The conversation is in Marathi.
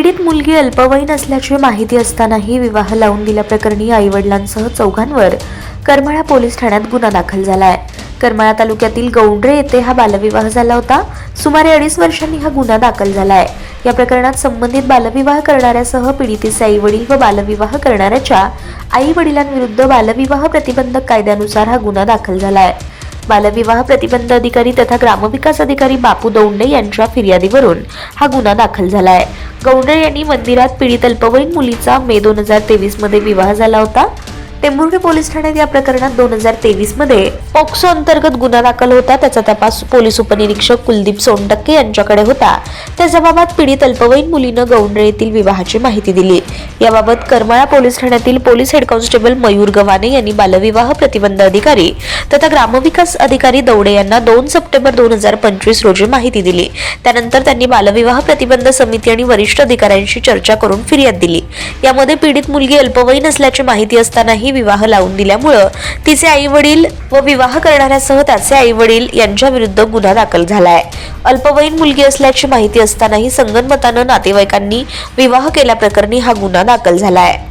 पीडित मुलगी अल्पवयीन असल्याची माहिती असतानाही विवाह लावून दिल्याप्रकरणी आईवडिलांसह चौघांवर करमाळा पोलीस ठाण्यात गुन्हा दाखल झाला आहे करमाळा तालुक्यातील गौंडरे येथे हा बालविवाह झाला होता. सुमारे अडीच वर्षांनी हा गुन्हा दाखल झाला आहे या प्रकरणात संबंधित बालविवाह करणाऱ्यासह पीडितेचे आई वडील व बालविवाह करणाऱ्याच्या आई वडिलांविरुद्ध बालविवाह प्रतिबंधक कायद्यानुसार हा गुन्हा दाखल झाला आहे बालविवाह प्रतिबंध अधिकारी तथा ग्रामविकास अधिकारी बापू दौंडे यांच्या फिर्यादीवरून हा गुन्हा दाखल झाला आहे गौंडे यांनी मंदिरात पीडित अल्पवयीन मुलीचा मे दोन हजार तेवीसमध्ये विवाह झाला होता. टेंभुर्णी पोलीस ठाण्यात या प्रकरणात दोन हजार तेवीसमध्ये पॉक्सो अंतर्गत गुन्हा दाखल होता. त्याचा तपास पोलीस उपनिरीक्षक कुलदीप सोनटक्के यांच्याकडे होता. त्या जबाबात पीडित अल्पवयीन मुलीनं गौंडरे येथील विवाहाची माहिती दिली. याबाबत करमाळा पोलीस ठाण्यातील police head constable Mayur Gavhane यांनी बालविवाह प्रतिबंध अधिकारी तथा ग्रामविकास अधिकारी दौडे यांना दोन सप्टेंबर दोन हजार पंचवीस रोजी माहिती दिली. त्यानंतर त्यांनी बालविवाह प्रतिबंध समिती आणि वरिष्ठ अधिकाऱ्यांशी चर्चा करून फिर्याद दिली. यामध्ये पीडित मुलगी अल्पवयीन असल्याची माहिती असतानाही विवाह लावून दिल्यामुळं तिचे आई वडील व विवाह करणाऱ्यासह त्याचे आई वडील यांच्या विरुद्ध गुन्हा दाखल झाला आहे अल्पवयीन मुलगी असल्याची माहिती असतानाही संगनमतानं नातेवाईकांनी विवाह केल्याप्रकरणी हा गुन्हा दाखल झाला आहे